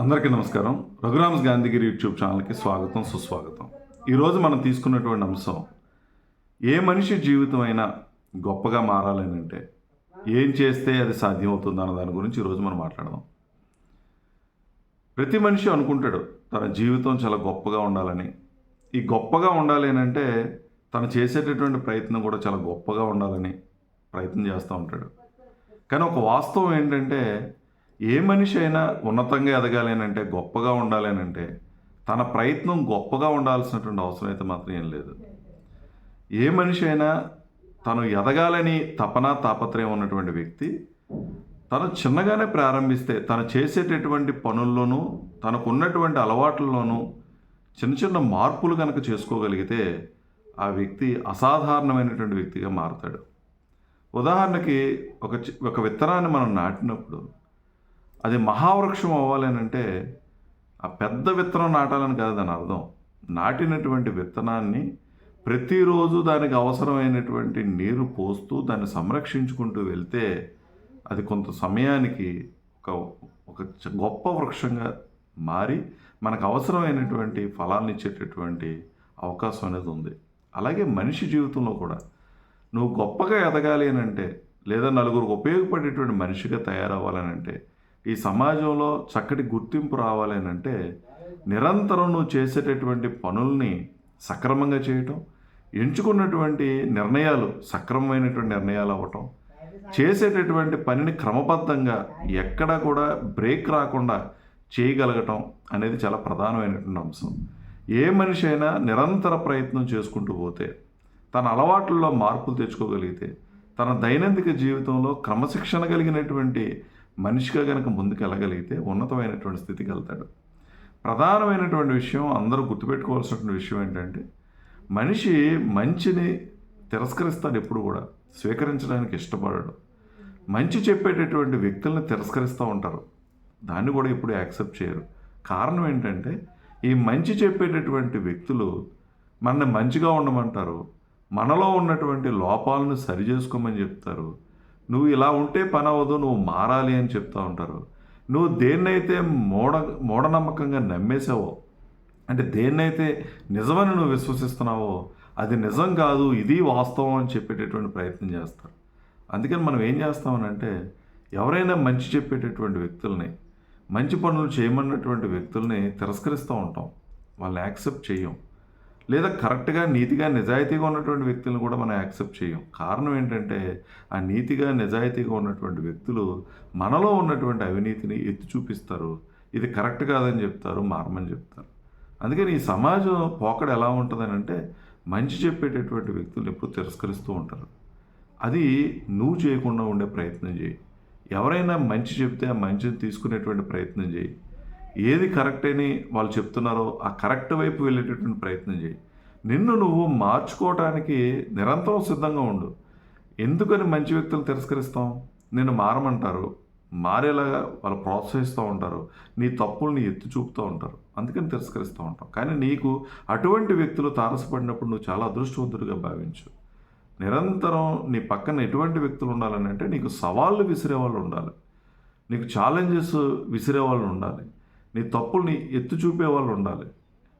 అందరికీ నమస్కారం. రఘురామ్స్ గాంధీగిరి యూట్యూబ్ ఛానల్కి స్వాగతం సుస్వాగతం. ఈరోజు మనం తీసుకున్నటువంటి అంశం ఏ మనిషి జీవితం అయినా గొప్పగా మారాలని అంటే ఏం చేస్తే అది సాధ్యమవుతుంది అన్న దాని గురించి ఈరోజు మనం మాట్లాడదాం. ప్రతి మనిషి అనుకుంటాడు తన జీవితం చాలా గొప్పగా ఉండాలని. ఈ గొప్పగా ఉండాలి అని అంటే తను చేసేటటువంటి ప్రయత్నం కూడా చాలా గొప్పగా ఉండాలని ప్రయత్నం చేస్తూ ఉంటాడు. కానీ ఒక వాస్తవం ఏంటంటే ఏ మనిషి అయినా ఉన్నతంగా ఎదగాలి అని అంటే గొప్పగా ఉండాలి అని అంటే తన ప్రయత్నం గొప్పగా ఉండాల్సినటువంటి అవసరం అయితే మాత్రం ఏం లేదు. ఏ మనిషి అయినా తను ఎదగాలని తపన తాపత్రయం ఉన్నటువంటి వ్యక్తి తను చిన్నగానే ప్రారంభిస్తే తను చేసేటటువంటి పనుల్లోనూ తనకున్నటువంటి అలవాట్లలోనూ చిన్న చిన్న మార్పులు కనుక చేసుకోగలిగితే ఆ వ్యక్తి అసాధారణమైనటువంటి వ్యక్తిగా మారుతాడు. ఉదాహరణకి ఒక చి- ఒక విత్తనాన్ని మనం నాటినప్పుడు అది మహావృక్షం అవ్వాలి అంటే ఆ పెద్ద విత్తనం నాటాలని కాదు దాని అర్థం. నాటినటువంటి విత్తనాన్ని ప్రతిరోజు దానికి అవసరమైనటువంటి నీరు పోస్తూ దాన్ని సంరక్షించుకుంటూ వెళ్తే అది కొంత సమయానికి ఒక ఒక గొప్ప వృక్షంగా మారి మనకు అవసరమైనటువంటి ఫలాన్ని ఇచ్చేటటువంటి అవకాశం అనేది ఉంది. అలాగే మనిషి జీవితంలో కూడా నువ్వు గొప్పగా ఎదగాలి అని అంటే లేదా నలుగురికి ఉపయోగపడేటువంటి మనిషిగా తయారవ్వాలని అంటే ఈ సమాజంలో చక్కటి గుర్తింపు రావాలి అని అంటే నిరంతరం నువ్వు చేసేటటువంటి పనుల్ని సక్రమంగా చేయటం ఎంచుకున్నటువంటి నిర్ణయాలు సక్రమమైనటువంటి నిర్ణయాలు అవ్వటం చేసేటటువంటి పనిని క్రమబద్ధంగా ఎక్కడా కూడా బ్రేక్ రాకుండా చేయగలగటం అనేది చాలా ప్రధానమైనటువంటి అంశం. ఏ మనిషి అయినా నిరంతర ప్రయత్నం చేసుకుంటూ పోతే తన అలవాట్లలో మార్పులు తెచ్చుకోగలిగితే తన దైనందిక జీవితంలో క్రమశిక్షణ కలిగినటువంటి మనిషిగా కనుక ముందుకు వెళ్ళగలిగితే ఉన్నతమైనటువంటి స్థితికి వెళ్తాడు ప్రధానమైనటువంటి విషయం అందరూ గుర్తుపెట్టుకోవాల్సినటువంటి విషయం ఏంటంటే మనిషి మంచిని తిరస్కరిస్తాడు ఎప్పుడు కూడా స్వీకరించడానికి ఇష్టపడడు. మంచి చెప్పేటటువంటి వ్యక్తుల్ని తిరస్కరిస్తూ ఉంటారు. దాన్ని కూడా ఎప్పుడు యాక్సెప్ట్ చేయరు. కారణం ఏంటంటే ఈ మంచి చెప్పేటటువంటి వ్యక్తులు మనని మంచిగా ఉండమంటారు మనలో ఉన్నటువంటి లోపాలను సరి చేసుకోమని చెప్తారు నువ్వు ఇలా ఉంటే పని అవ్వదు నువ్వు మారాలి అని చెప్తూ ఉంటారు. నువ్వు దేన్నైతే మూఢ మూఢనమ్మకంగా నమ్మేసావో అంటే దేన్నైతే నిజమని నువ్వు విశ్వసిస్తున్నావో అది నిజం కాదు ఇది వాస్తవం అని చెప్పేటటువంటి ప్రయత్నం చేస్తారు. అందుకని మనం ఏం చేస్తామనంటే ఎవరైనా మంచి చెప్పేటటువంటి వ్యక్తుల్ని మంచి పనులు చేయమన్నటువంటి వ్యక్తుల్ని తిరస్కరిస్తూ ఉంటాం. వాళ్ళని యాక్సెప్ట్ చేయం లేదా కరెక్ట్గా నీతిగా నిజాయితీగా ఉన్నటువంటి వ్యక్తులను కూడా మనం యాక్సెప్ట్ చేయం. కారణం ఏంటంటే ఆ నీతిగా నిజాయితీగా ఉన్నటువంటి వ్యక్తులు మనలో ఉన్నటువంటి అవినీతిని ఎత్తి చూపిస్తారు. ఇది కరెక్ట్ కాదని చెప్తారు మారమని చెప్తారు. అందుకని ఈ సమాజం పోకడ ఎలా ఉంటుందని అంటే మంచి చెప్పేటటువంటి వ్యక్తులు ఎప్పుడు తిరస్కరిస్తూ ఉంటారు. అది నువ్వు చేయకుండా ఉండే ప్రయత్నం చేయి. ఎవరైనా మంచి చెప్తే ఆ మంచిని తీసుకునేటువంటి ప్రయత్నం చేయి. ఏది కరెక్ట్ అని వాళ్ళు చెప్తున్నారో ఆ కరెక్ట్ వైపు వెళ్ళేటటువంటి ప్రయత్నం చేయి. నిన్ను నువ్వు మార్చుకోవటానికి నిరంతరం సిద్ధంగా ఉండు. ఎందుకని మంచి వ్యక్తులు తిరస్కరిస్తాం? నిన్ను మారమంటారు. మారేలాగా వాళ్ళు ప్రోత్సహిస్తూ ఉంటారు. నీ తప్పుల్ని ఎత్తి చూపుతూ ఉంటారు. అందుకని తిరస్కరిస్తూ ఉంటాం. కానీ నీకు అటువంటి వ్యక్తులు తారసపడినప్పుడు నువ్వు చాలా అదృష్టవంతుడిగా భావించు. నిరంతరం నీ పక్కన ఎటువంటి వ్యక్తులు ఉండాలని అంటే నీకు సవాళ్ళు విసిరే వాళ్ళు ఉండాలి. నీకు ఛాలెంజెస్ విసిరే వాళ్ళు ఉండాలి. నీ తప్పుల్ని ఎత్తి చూపే వాళ్ళు ఉండాలి.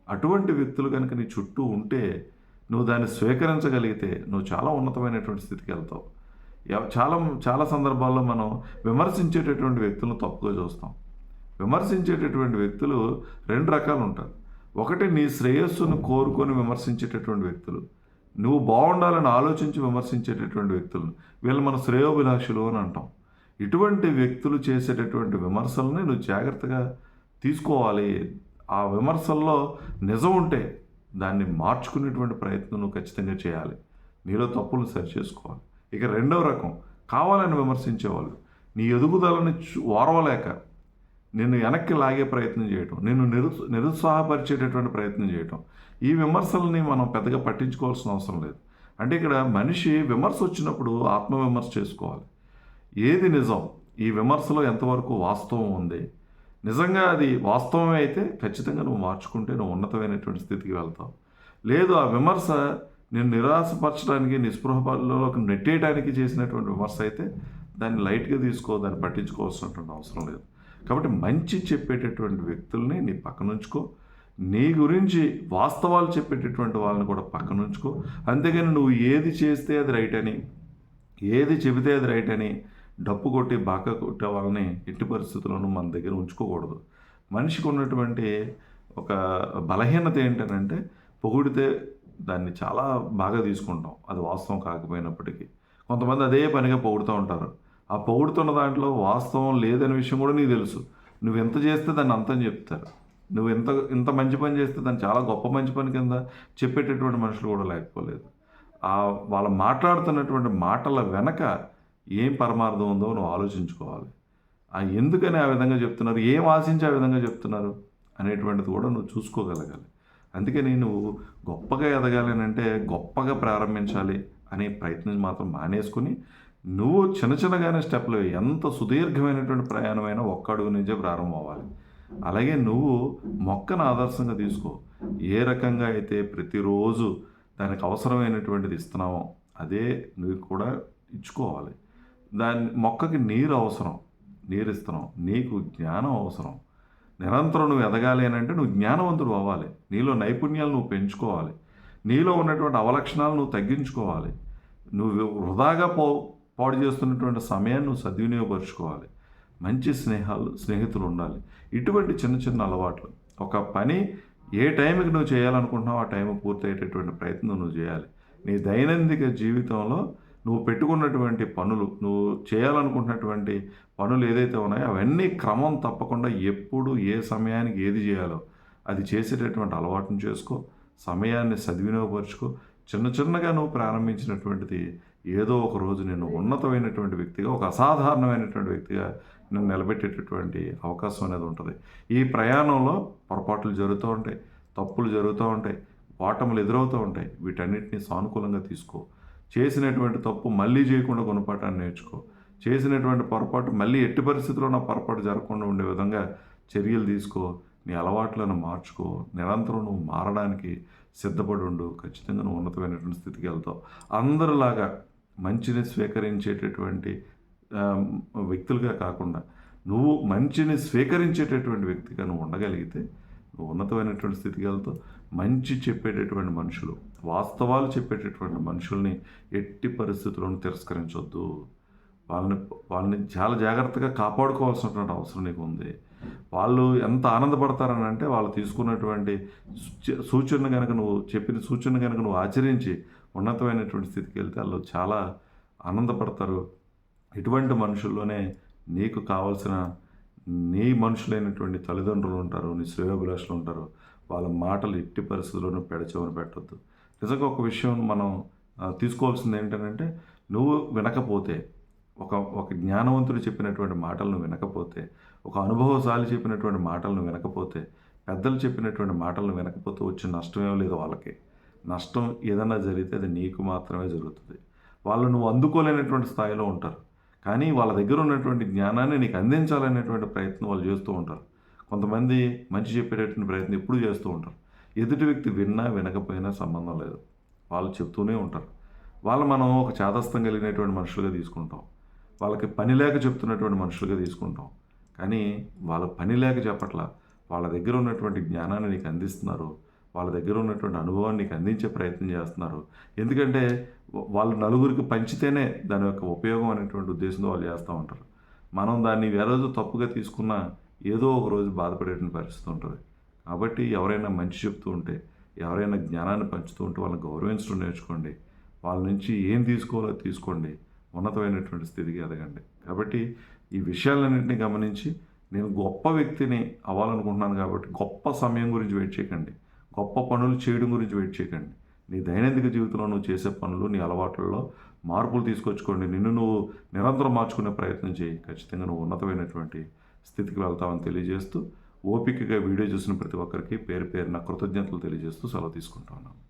అటువంటి వ్యక్తులు కనుక నీ చుట్టూ ఉంటే నువ్వు దాన్ని స్వీకరించగలిగితే నువ్వు చాలా ఉన్నతమైనటువంటి స్థితికి వెళ్తావు. చాలా చాలా సందర్భాల్లో మనం విమర్శించేటటువంటి వ్యక్తులను తప్పుగా చూస్తాం. విమర్శించేటటువంటి వ్యక్తులు రెండు రకాలు ఉంటారు. ఒకటి నీ శ్రేయస్సును కోరుకొని విమర్శించేటటువంటి వ్యక్తులు. నువ్వు బాగుండాలని ఆలోచించి విమర్శించేటటువంటి వ్యక్తులు. వీళ్ళు మన శ్రేయోభిలాషులు అని అంటాం. ఇటువంటి వ్యక్తులు చేసేటటువంటి విమర్శల్ని నువ్వు జాగ్రత్తగా తీసుకోవాలి. ఆ విమర్శల్లో నిజం ఉంటే దాన్ని మార్చుకునేటువంటి ప్రయత్నం నువ్వు ఖచ్చితంగా చేయాలి. నీలో తప్పులు సరి చేసుకోవాలి ఇక రెండవ రకం కావాలని విమర్శించేవాళ్ళు. నీ ఎదుగుదలని చూ- ఓర్వలేక నిన్ను వెనక్కి లాగే ప్రయత్నం చేయటం నిన్ను నిరు నిరుత్సాహపరిచేటటువంటి ప్రయత్నం చేయటం. ఈ విమర్శల్ని మనం పెద్దగా పట్టించుకోవాల్సిన అవసరం లేదు. అంటే ఇక్కడ మనిషి విమర్శ వచ్చినప్పుడు ఆత్మవిమర్శ చేసుకోవాలి. ఏది నిజం? ఈ విమర్శలో ఎంతవరకు వాస్తవం ఉంది? నిజంగా అది వాస్తవమే అయితే ఖచ్చితంగా నువ్వు మార్చుకుంటే నువ్వు ఉన్నతమైనటువంటి స్థితికి వెళ్తావు. లేదు ఆ విమర్శ నేను నిరాశపరచడానికి నిస్పృహలోకి నెట్టేయడానికి చేసినటువంటి విమర్శ అయితే దాన్ని లైట్గా తీసుకో దాన్ని పట్టించుకోవాల్సినటువంటి అవసరం లేదు. కాబట్టి మంచి చెప్పేటటువంటి వ్యక్తుల్ని నీ పక్కనుంచుకో నీ గురించి వాస్తవాలు చెప్పేటటువంటి వాళ్ళని కూడా పక్కనుంచుకో అంతేగాని నువ్వు ఏది చేస్తే అది రైట్ అని ఏది చెబితే అది రైట్ అని డప్పు కొట్టి బాగా కొట్టే వాళ్ళని ఎట్టి పరిస్థితుల్లోనూ మన దగ్గర ఉంచుకోకూడదు. మనిషికి ఉన్నటువంటి ఒక బలహీనత ఏంటంటే పొగిడితే దాన్ని చాలా బాగా తీసుకుంటాం. అది వాస్తవం కాకపోయినప్పటికీ. కొంతమంది అదే పనిగా పొగుడుతూ ఉంటారు. ఆ పొగుడుతున్న దాంట్లో వాస్తవం లేదనే విషయం కూడా నీకు తెలుసు. నువ్వు ఎంత చేస్తే దాన్ని అంతం చెప్తారు. నువ్వు ఎంత ఇంత మంచి పని చేస్తే దాన్ని చాలా గొప్ప మంచి పని కింద చెప్పేటటువంటి మనుషులు కూడా లేకపోలేదు. ఆ వాళ్ళు మాట్లాడుతున్నటువంటి మాటల వెనక ఏం పరమార్థం ఉందో నువ్వు ఆలోచించుకోవాలి. ఎందుకని ఆ విధంగా చెప్తున్నారు? ఏం ఆశించి ఆ విధంగా చెప్తున్నారు? అనేటువంటిది కూడా నువ్వు చూసుకోగలగాలి. అందుకని నువ్వు గొప్పగా ఎదగాలి అని అంటే గొప్పగా ప్రారంభించాలి అనే ప్రయత్నం మాత్రం మానేసుకుని నువ్వు చిన్న చిన్నగానే స్టెప్లు ఎంత సుదీర్ఘమైనటువంటి ప్రయాణమైనా ఒక్క అడుగు నుంచే ప్రారంభం అవ్వాలి. అలాగే నువ్వు మొక్కను ఆదర్శంగా తీసుకో. ఏ రకంగా అయితే ప్రతిరోజు దానికి అవసరమైనటువంటిది ఇస్తున్నామో అదే నువ్వు కూడా ఇచ్చుకోవాలి. దాని మొక్కకి నీరు అవసరం. నీరు ఇస్తున్నాం నీకు జ్ఞానం అవసరం. నిరంతరం నువ్వు ఎదగాలి అని అంటే నువ్వు జ్ఞానవంతుడు అవ్వాలి. నీలో నైపుణ్యాలు నువ్వు పెంచుకోవాలి. నీలో ఉన్నటువంటి అవలక్షణాలు నువ్వు తగ్గించుకోవాలి. నువ్వు వృధాగా పో పాడు చేస్తున్నటువంటి సమయాన్ని నువ్వు సద్వినియోగపరుచుకోవాలి. మంచి స్నేహాలు స్నేహితులు ఉండాలి. ఇటువంటి చిన్న చిన్న అలవాట్లు. ఒక పని ఏ టైంకి నువ్వు చేయాలనుకుంటున్నావు ఆ టైం పూర్తయ్యేటటువంటి ప్రయత్నం నువ్వు చేయాలి. నీ దైనందిక జీవితంలో నువ్వు పెట్టుకున్నటువంటి పనులు నువ్వు చేయాలనుకుంటున్నటువంటి పనులు ఏదైతే ఉన్నాయో అవన్నీ క్రమం తప్పకుండా ఎప్పుడు ఏ సమయానికి ఏది చేయాలో అది చేసేటటువంటి అలవాటును చేసుకో సమయాన్ని సద్వినియోగపరుచుకో. చిన్న చిన్నగా నువ్వు ప్రారంభించినటువంటిది ఏదో ఒక రోజు నేను ఉన్నతమైనటువంటి వ్యక్తిగా ఒక అసాధారణమైనటువంటి వ్యక్తిగా నేను నిలబెట్టేటటువంటి అవకాశం అనేది ఉంటుంది. ఈ ప్రయాణంలో పొరపాట్లు జరుగుతూ ఉంటాయి తప్పులు జరుగుతూ ఉంటాయి ఓటములు ఎదురవుతూ ఉంటాయి వీటన్నిటిని సానుకూలంగా తీసుకో. చేసినటువంటి తప్పు మళ్ళీ చేయకుండా గుణపాఠాన్ని నేర్చుకో. చేసినటువంటి పొరపాటు మళ్ళీ ఎట్టి పరిస్థితుల్లో నా పొరపాటు జరగకుండా ఉండే విధంగా చర్యలు తీసుకో. నీ అలవాట్లను మార్చుకో. నిరంతరం నువ్వు మారడానికి సిద్ధపడి ఉండు. ఖచ్చితంగా నువ్వు ఉన్నతమైనటువంటి స్థితికి వెళ్తావు. అందరిలాగా మంచిని స్వీకరించేటటువంటి వ్యక్తులుగా కాకుండా నువ్వు మంచిని స్వీకరించేటటువంటి వ్యక్తిగా నువ్వు ఉండగలిగితే ఉన్నతమైనటువంటి స్థితికి మంచి చెప్పేటటువంటి మనుషులు వాస్తవాలు చెప్పేటటువంటి మనుషుల్ని ఎట్టి పరిస్థితుల్లోనూ తిరస్కరించొద్దు. వాళ్ళని వాళ్ళని చాలా జాగ్రత్తగా కాపాడుకోవాల్సినటువంటి అవసరం నీకు ఉంది వాళ్ళు ఎంత ఆనందపడతారని అంటే వాళ్ళు తీసుకున్నటువంటి సూచన కనుక నువ్వు చెప్పిన సూచన కనుక నువ్వు ఆచరించి ఉన్నతమైనటువంటి స్థితికి వెళ్తే వాళ్ళు చాలా ఆనందపడతారు. ఇటువంటి మనుషుల్లోనే నీకు కావాల్సిన నీ మనుషులైనటువంటి తల్లిదండ్రులు ఉంటారు నీ శ్రేయోభిలాషులు ఉంటారు వాళ్ళ మాటలు ఎట్టి పరిస్థితుల్లోనూ పెడచెవని పెట్టొద్దు. నిజంగా ఒక విషయం మనం తీసుకోవాల్సింది ఏంటంటే నువ్వు వినకపోతే ఒక ఒక జ్ఞానవంతుడు చెప్పినటువంటి మాటలను వినకపోతే ఒక అనుభవశాలి చెప్పినటువంటి మాటలను వినకపోతే పెద్దలు చెప్పినటువంటి మాటలను వినకపోతే వచ్చే నష్టమేం లేదు వాళ్ళకి. నష్టం ఏదైనా జరిగితే అది నీకు మాత్రమే జరుగుతుంది. వాళ్ళు నువ్వు అందుకోలేనటువంటి స్థాయిలో ఉంటారు. కానీ వాళ్ళ దగ్గర ఉన్నటువంటి జ్ఞానాన్ని నీకు అందించాలనేటువంటి ప్రయత్నం వాళ్ళు చేస్తూ ఉంటారు. కొంతమంది మంచి చెప్పేటటువంటి ప్రయత్నం ఎప్పుడూ చేస్తూ ఉంటారు. ఎదుటి వ్యక్తి విన్నా వినకపోయినా సంబంధం లేదు. వాళ్ళు చెప్తూనే ఉంటారు. వాళ్ళు మనం ఒక చాదస్తం కలిగినటువంటి మనుషులుగా తీసుకుంటాం. వాళ్ళకి పని లేక చెప్తున్నటువంటి మనుషులుగా తీసుకుంటాం. కానీ వాళ్ళ పని లేక చెప్పట్ల వాళ్ళ దగ్గర ఉన్నటువంటి జ్ఞానాన్ని నీకు అందిస్తున్నారు. వాళ్ళ దగ్గర ఉన్నటువంటి అనుభవాన్ని నీకు అందించే ప్రయత్నం చేస్తున్నారు. ఎందుకంటే వాళ్ళు నలుగురికి పంచితేనే దాని యొక్క ఉపయోగం అనేటువంటి ఉద్దేశంతో వాళ్ళు చేస్తూ ఉంటారు. మనం దాన్ని ఏ రోజు తప్పుగా తీసుకున్నా ఏదో ఒక రోజు బాధపడేటువంటి పరిస్థితి ఉంటుంది. కాబట్టి ఎవరైనా మంచి చెప్తూ ఉంటే ఎవరైనా జ్ఞానాన్ని పంచుతూ ఉంటే వాళ్ళని గౌరవించడం నేర్చుకోండి. వాళ్ళ నుంచి ఏం తీసుకోవాలో తీసుకోండి. ఉన్నతమైనటువంటి స్థితికి ఎదగండి. కాబట్టి ఈ విషయాలన్నింటినీ గమనించి నేను గొప్ప వ్యక్తిని అవ్వాలనుకుంటున్నాను కాబట్టి గొప్ప సమయం గురించి వెయిట్ చేయకండి. గొప్ప పనులు చేయడం గురించి వెయిట్ చేయకండి. నీ దైనందిక జీవితంలో నువ్వు చేసే పనులు నీ అలవాట్లలో మార్పులు తీసుకొచ్చుకోండి. నిన్ను నువ్వు నిరంతరం మార్చుకునే ప్రయత్నం చేయి. ఖచ్చితంగా నువ్వు ఉన్నతమైనటువంటి స్థితికి వెళ్తావని తెలియజేస్తూ ఓపికగా వీడియో చూసిన ప్రతి ఒక్కరికి పేరు పేరున కృతజ్ఞతలు తెలియజేస్తూ సెలవు తీసుకుంటున్నాను